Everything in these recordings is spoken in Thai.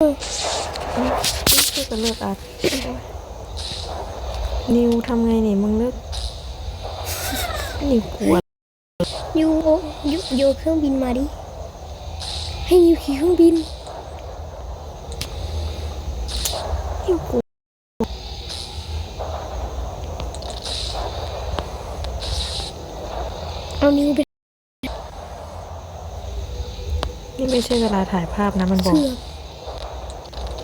ช่วยกันเลิกอัดนิวทำไงเนี่ยมึงเลิกนิวกลัวยูโยโยเครื่องบินมาดิ ให้ยูขี่เครื่องบินนิวกลัวเอานิวไปนี่ไม่ใช่เวลาถ่ายภาพนะมันบอก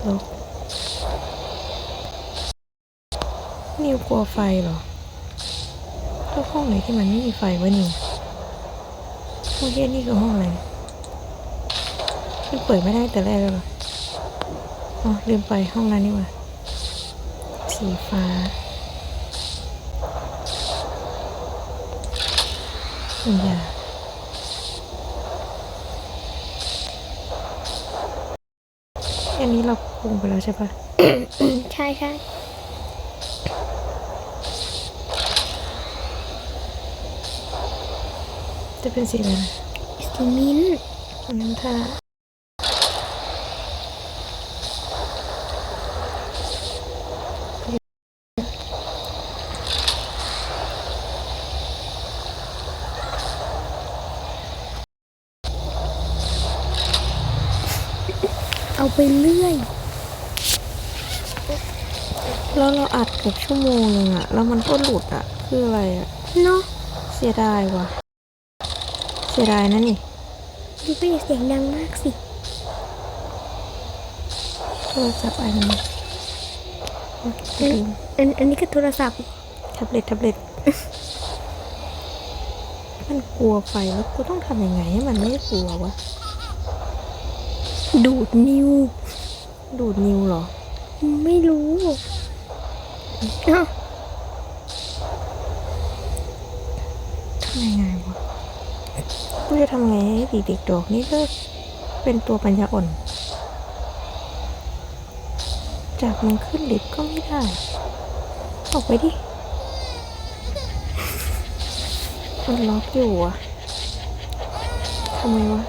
นิวกลัวไฟเหรอแล้วห้องไหนที่มันไม่มีไฟวะนิวเมื่อกี้นี่คือห้องอะไรมันเปิดไม่ได้แต่แรกเลยหรออ๋อลืมไปห้องนั้นนี่ว่าสีฟ้าสัญญาอันนี้เรา ปรุงไปแล้วใช่ปะใช่ใช่จะเป็นสีอะไรนะสีมิ้นท์อันนั้นถ้าเอาไปเรื่อย แล้วเราอัดเกือบชั่วโมงนึงอะแล้วมันก็หลุดอะคืออะไรอะเนาะเสียดายว่ะ เสียดายนะนี่ยูก็อย่าเสียงดังมากสิโทรศัพท์อันนี้โอ๊ยอันลืมอันอันนี้ก็โทรศัพท์แท็บเล็ตแท็บเล็ตมันกลัวไฟแล้วกูต้องทำยังไงให้มันไม่กลัววะดูดนิ้ว ดูดนิ้วเหรอ ไม่รู้อ้าว ทำยังไงวะกูจะทำไงให้เด็กๆดอกนี่เลิกเป็นตัวปัญญาอ่อนจากมึงขึ้นลิฟต์ก็ไม่ได้ ออกไปดิ มันล็อกอยู่อะทำไมวะ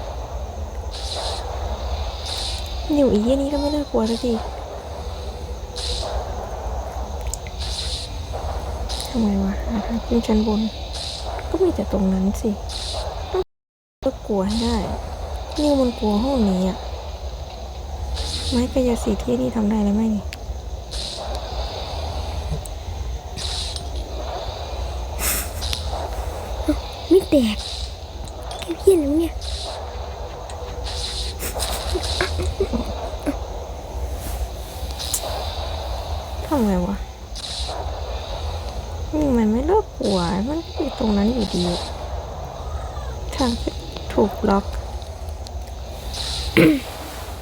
อยู่อีเยี่ยนี้ก็ไม่น่ากลัวสักที ทำไมวะหาทางขึ้นชั้นบน ก็มีแต่ตรงนั้นสิก็กลัวให้ได้นิวมันกลัวห้องนี้อะไม้กายสิทธิ์ที่นี่ทำได้แล้วไหมนี่ไม่แตก ล็อก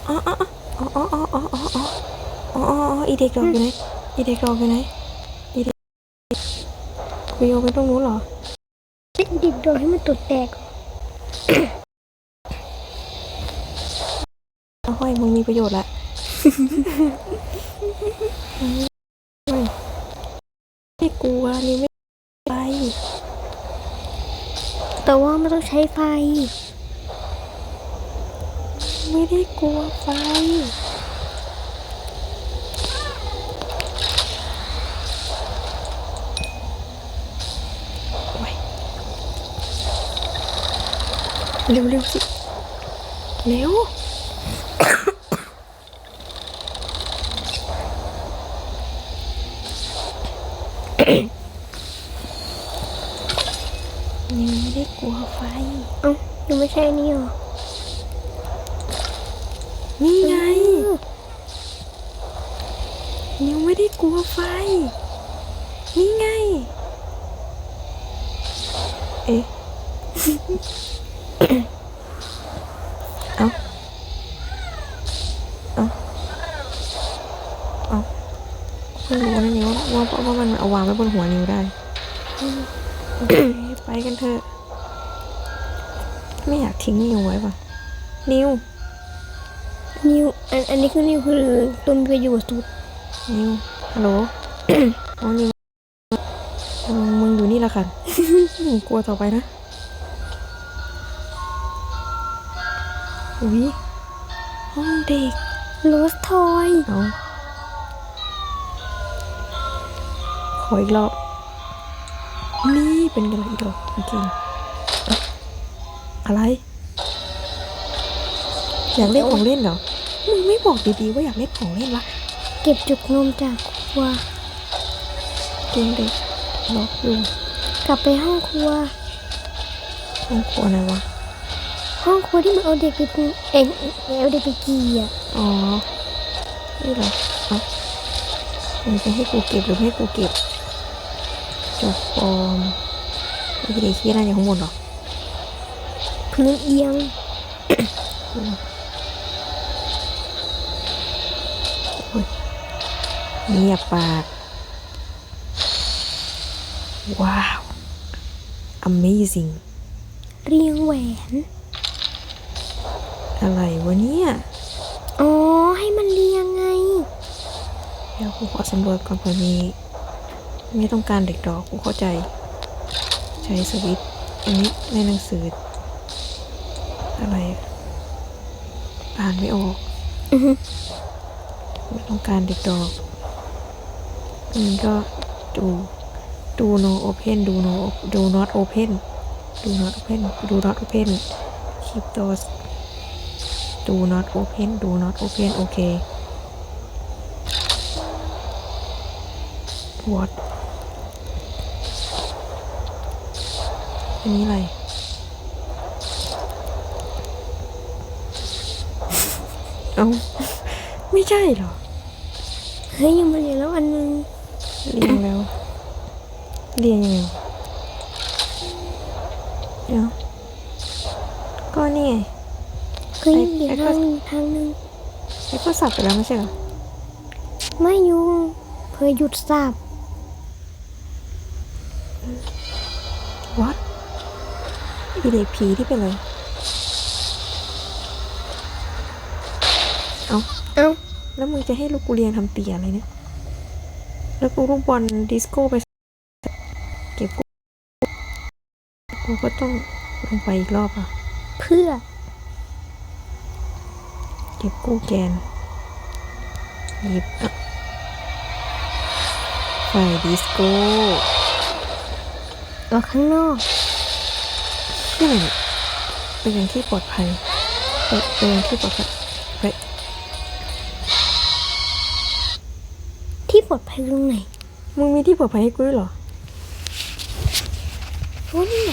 อ๋ออ๋ออ๋ออ๋ออ๋ออ๋ออ๋ออีเด็กออกไปไหนอีเด็กออกไปไหนอีเด็กคุยกไปตรงนู้นเหรอเด็กโดนให้มันตุดแตกห้อยมึงมีประโยชน์ละไม่กลัวนี่ไม่ไป แต่ว่าไม่ต้องใช้ไฟ ไม่ได้กลัวไฟโอ๊ยเร็วเร็วๆสิ เร็ว ยังไม่ได้กลัวไฟ เอ้ายังไม่ใช่นี่หรอ นี่ไง ยังไม่ได้กลัวไฟ นี่ไง เอ๊ะ เอาเอาเอาเพิ่งรู้นะนิ้วว่าว่าว่ามันเอาวางไว้บนหัวนิ้วได้โอเคไปกันเถอะ ไม่อยากทิ้งนิ้วไว้ป่ะ นิ้วนิว อันอันนี้คือนิวคือตัวมีประโยชน์สุด นิว ฮัลโหลอ๋อนิวเออมึงอยู่นี่ละค่ะมึงกลัวต่อไปนะ อุ้ยห้องเด็กโรสทอยเอาขออีกรอบนี่เป็นกันอีกรอบจริงๆอะอะไร อยากเล่นของเล่นเหรอมึงไม่บอกดีๆว่าอยากเล่นของเล่นวะเก็บจุกนมจากครัวเกมเด็กล็อกอยู่กลับไปห้องครัวห้องครัวไหนวะ ห้องครัวที่มันเอาเด็กไปกินเอ็งเอาเด็กไปกีอะอ๋อนี่เหรอเอะมึงจะให้กูเก็บหรือไม่ให้กูเก็บจบฟอร์มไอ้เด็กขี้น่าอยู่ข้างบนเหรอพื้นเอียงเงียบปาก ว้าว amazing เรียงแหวน อะไรวะเนี่ย อ๋อ ให้มันเรียงไง เดี๋ยวกูขอสำรวจก่อนเผื่อมีไม่ต้องการเด็กดอกกูเข้าใจ ใช้สวิตช์อันนี้ในหนังสือ อะไรอะอ่านไม่ออกอือฮึไม่ต้องการเด็กดอกอันนี้ก็ดูดู no open ดู no do not open do not open do not open keep those do not open do not open โอเค what อันนี้อะไร เอ้าไม่ใช่เหรอ เฮ้ย ยังมาเรียงแล้วอันนึง เรียงแล้ว เรียงยังไงวะเดี๋ยวก็นี่ไง เฮ้ย ไอ้เรียงไอ้ก็ทางหนึ่งทางหนึ่งไอ้ก็สับไปแล้วไม่ใช่เหรอ ไม่ยุงเพอหยุดสับ what อีเด็กผีที่เป็นอะไรเอาเอ้าแล้วมึงจะให้ลูกกูเรียนทำเตียอะไรเนี่ย แล้วกูลูกบอลดิสโก้ไป เก็บกู กูก็ต้องลงไปอีกรอบอะ เพื่อ เก็บกู้แกน หยิบไฟดิสโก้ออกข้างนอกที่ไหนเนี่ยไปยังที่ปลอดภัยไปไปยังที่ปลอดภัยไปที่ปลอดภัยตรงไหนมึงมีที่ปลอดภัยให้กูด้วยเหรอโอ้นี่ไง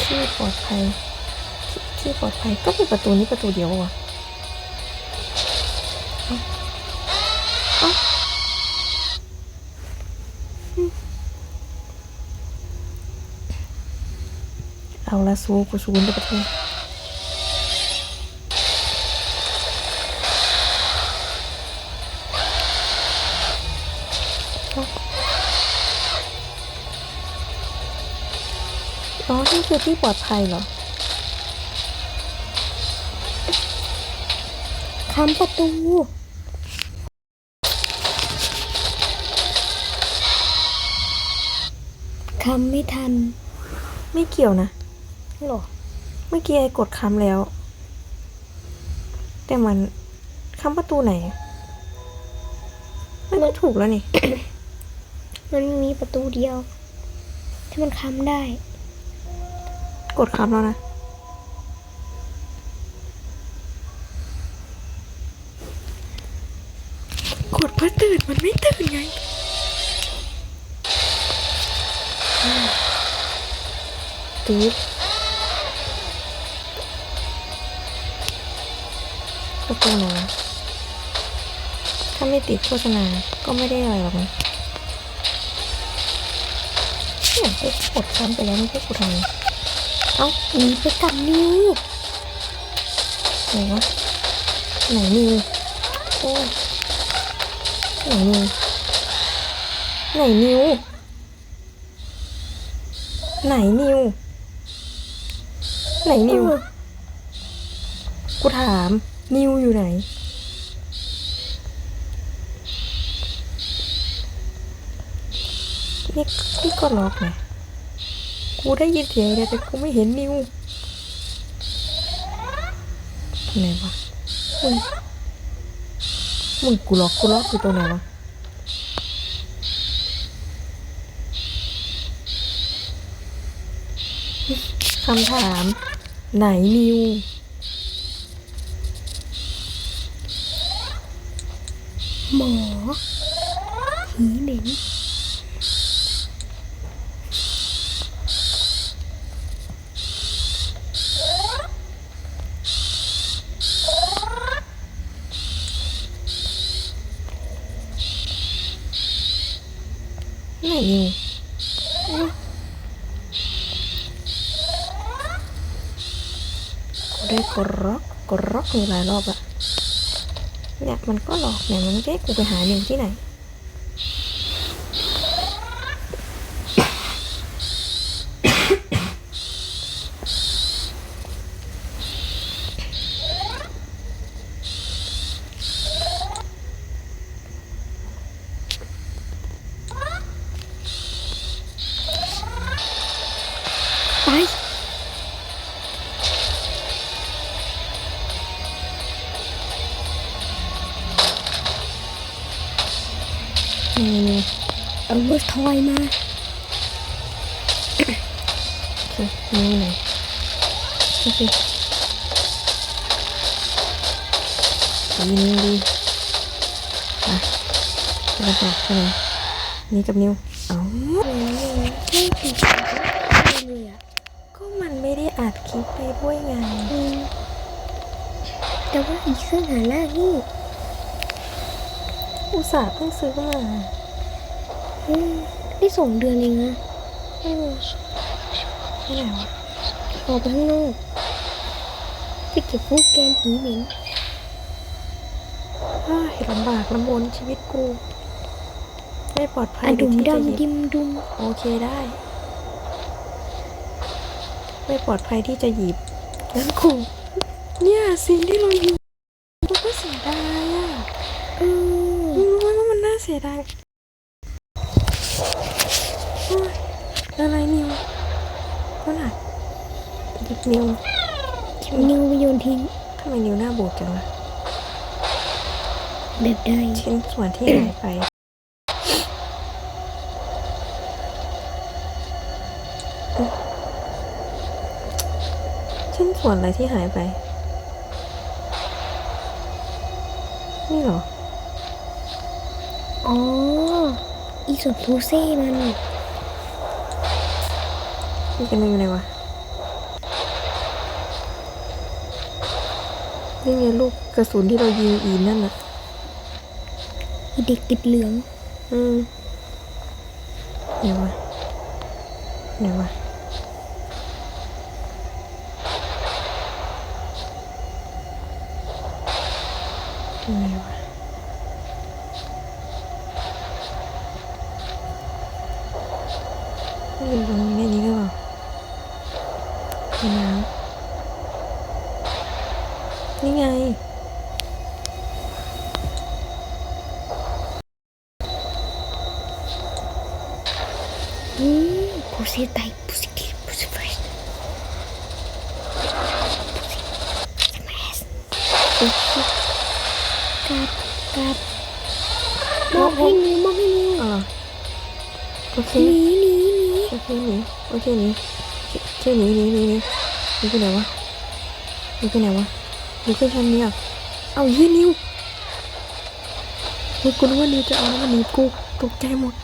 ที่ปลอดภัย ที่ปลอดภัยก็เป็นประตูนี้ประตูเดียวอะเอาละซูกูซูนไปประตูอ๋อนี่คือที่ปลอดภัยเหรอ ค้ำประตูค้ำไม่ทัน ไม่เกี่ยวนะหรอ เมื่อกี้ไอ้กดค้ำแล้ว แต่มันค้ำประตูไหนมันก็ถูกแล้วนี่ มันมีประตูเดียว ที่มันค้ำได้ กดค้ำแล้วนะ กดเพื่อตื่นมันไม่ตื่นไง ตืดประตูไหนวะถ้าไม่ติดโฆษณา ก็ไม่ได้อะไรหรอกนะเนี่ยกูกดค้ำไปแล้วไม่ใช่กูทำเอ้าหนีไปกับนิ้วไหนวะไหนนิวโอ้ยไหนนิวไหนนิวไหนนิว ไหนนิวเออกูถาม นิวอยู่ไหน นี่นี่ก็ล็อกไงกูได้ยินเสียงเดียวแต่กูไม่เห็นนิวไหนวะมึงมึงกูล็อกกูล็อกอยู่ตรงไหนวะคำถาม ไหนนิว หมอผีเหม็นไหนนิวกู ได้กรอกกรอกอยู่หลายรอบอะเนี่ยมันก็หลอกเนี่ยมันไม่ได้กูไปหาหนึ่งที่ไหน ทอยมาโอเคนิวไหนโอเคดีนิวดีอะจะไปบอกใช่ไหมนี่กับนิวเอ้าไม่ติดเลยอะก็มันไม่ได้อัดคลิปไปด้วยไงอืมแต่ว่าอีกเครื่องหาล่างนี่อุตส่าห์เพิ่งซื้อมาอืม ได้สองเดือนเองนะอืมไม่ไหนวะออกไปข้างนอกไปเก็บพวกแกนผีเหม็นเฮ้ยลำบากลำบนชีวิตกู ไม่ปลอดภัยอะเดี๋ดุยวมที่จะหยิดำดิบมดุมโอเคได้ ไม่ปลอดภัยที่จะหยิบงั้นกูเนี่ยสิ่งที่เราอยู่กูก็เสียดายอะเออมึงรู้ไหมว่ามันน่าเสียดายโอ๊ยอะไรนิวก็หนักหยิบ นิวนิวไปโยนทิ้งทำไมนิวหน้าบูดจังวะแบบใดชิ้นส่วนที่หายไปชิ้นส่วนอะไรที่หายไป นี่เหรอ อ๋อ อีส่วนพูเซ่มันนี่กันอยู่ไหนวะ นี่ไงลูกกระสุนที่เรายิงอีนนั่นน่ะอีเด็กติดเหลือง อืมไหนวะไหนวะไหนวะมันอยู่ตรงนี้ในนี้หรือเปล่าในน้ำ นี่ไง อืมพูเซ่ไตพูเซ่กิพูเซ่เฟรชสมัสกับกับมอบให้นิวมอบให้นิวอ๋อโอเคหนีหนีหนีโอเคหนีโอเคหนีโอเคหนีหนีหนีหนีหนีไปไหนวะหนีไปไหนวะ หนีขึ้นชั้นนี้อะเอาเฮียนิวเฮ้ยกูนึกว่านิวจะเอาแล้วมันหนีกูตกใจหมด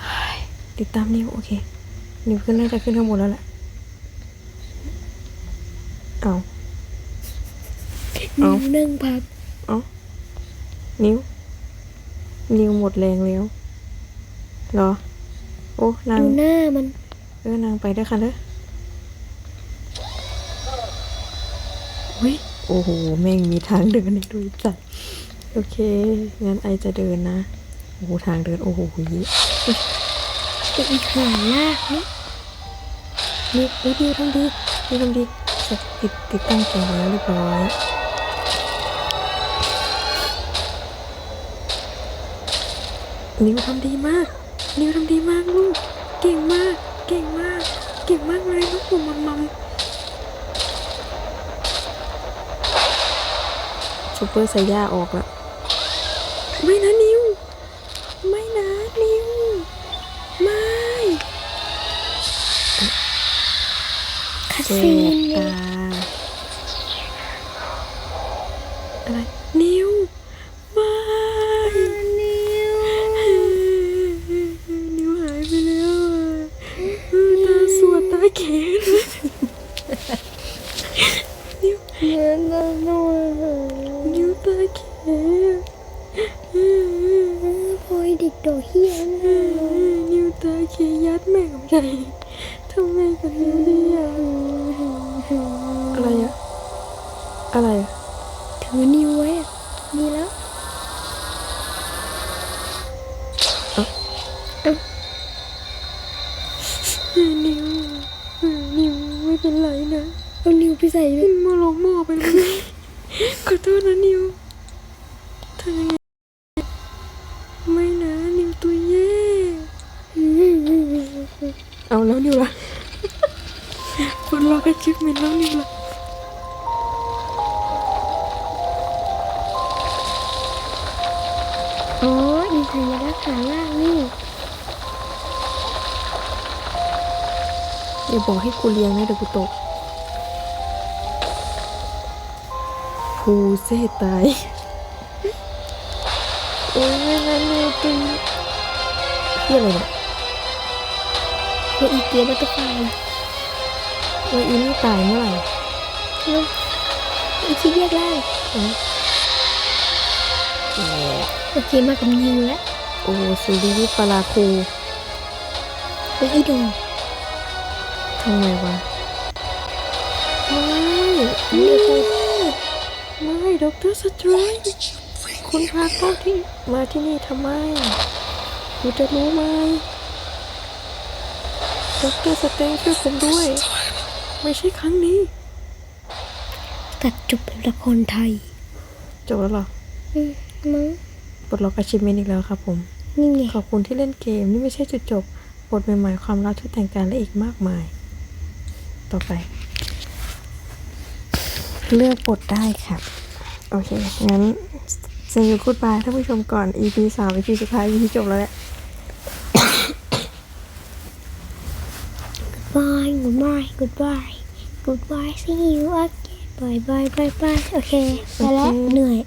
เฮ้ยติดตามนิวโอเคนิวขึ้นน่าจะขึ้นข้างบนแล้วแหละเอานิเอ้าวนั่งพักเอานิวนิวหมดแรงแล้วเหรอ โอ้นางดูหน้ามัน เออนางไปด้วยค่ะเด้อ อุ้ยโอ้โห แม่งมีทางเดินให้ด้วยจัดโอเค งั้นไอจะเดินนะ โอ้โห ทางเดิน โอ้โหยจะอีกหาลากนี่นี่ดีทำดีดีทำดีเสร็จติดติดตั้งเกแล้วเรียบร้อยนิวทำดีมาก นิวทำดีมากลูก เก่งมาก เก่งมาก เก่งมากเลยลูกผมมัมมัม ซูเปอร์ไซย่าออกละไม่นะนิว ไม่นะนิว ไม่คาเจ็ซีบนตา เด็กดเฮียนนิวตาเขยัดแม่กับใจทำไมกับนิวเนี่ยอะไรอะอะไรอะถือนิวไว้อะดีแล้วนิวนิวไม่เป็นไรนะเอานิวไปใส่ด้วยมาลงหม้อไปเลยขอโทษนะนิว เอาแล้วนิวละคนรอกระชิบเมนแล้วนิวละโอ๋ออีสัญลักษณ์ขาล่างนี่อย่าบอกให้กูเลี้ยงนะเดี๋ยวกูตกภูเซตายโอ้ยไม่นะนิวตัวเฮียอะไรเนี่ย ตัวอีเกียบัตเตอร์ไฟแล้วอีนี่ตายเมื่อไหร่เนาะอีที่เรียกได้อืมแหมโอเคมากับนิวแล้วโอ้ซูริวิปลาคูเป็นอีโดงทำไมวะไม่นี่คือไม่ด็อกเตอร์สเตรนจ์คุณพาเข้าที่มาที่นี่ทำไมคุณจะรู้ไหม ด็อกเตอร์สเตรนจ์ช่วยผมด้วย ไม่ใช่ครั้งนี้ ตัดจบเป็นละครไทย จบแล้วเหรออืมมั้งปลดล็อกอาชีพเมนอีกแล้วครับผม นี่ไงขอบคุณที่เล่นเกม นี่ไม่ใช่จุดจบบทใหม่ๆความรักชุดแต่งการและอีกมากมาย ต่อไป เลือกบทได้ค่ะโอเค งั้นเซยูกูดบายท่านผู้ชมก่อน EP สาม EP สุดท้าย EP จบแล้วแหละ บายกู บายกูบายกูบาย see you again บายบายบายบายโอเค ไปแล้ว เหนื่อย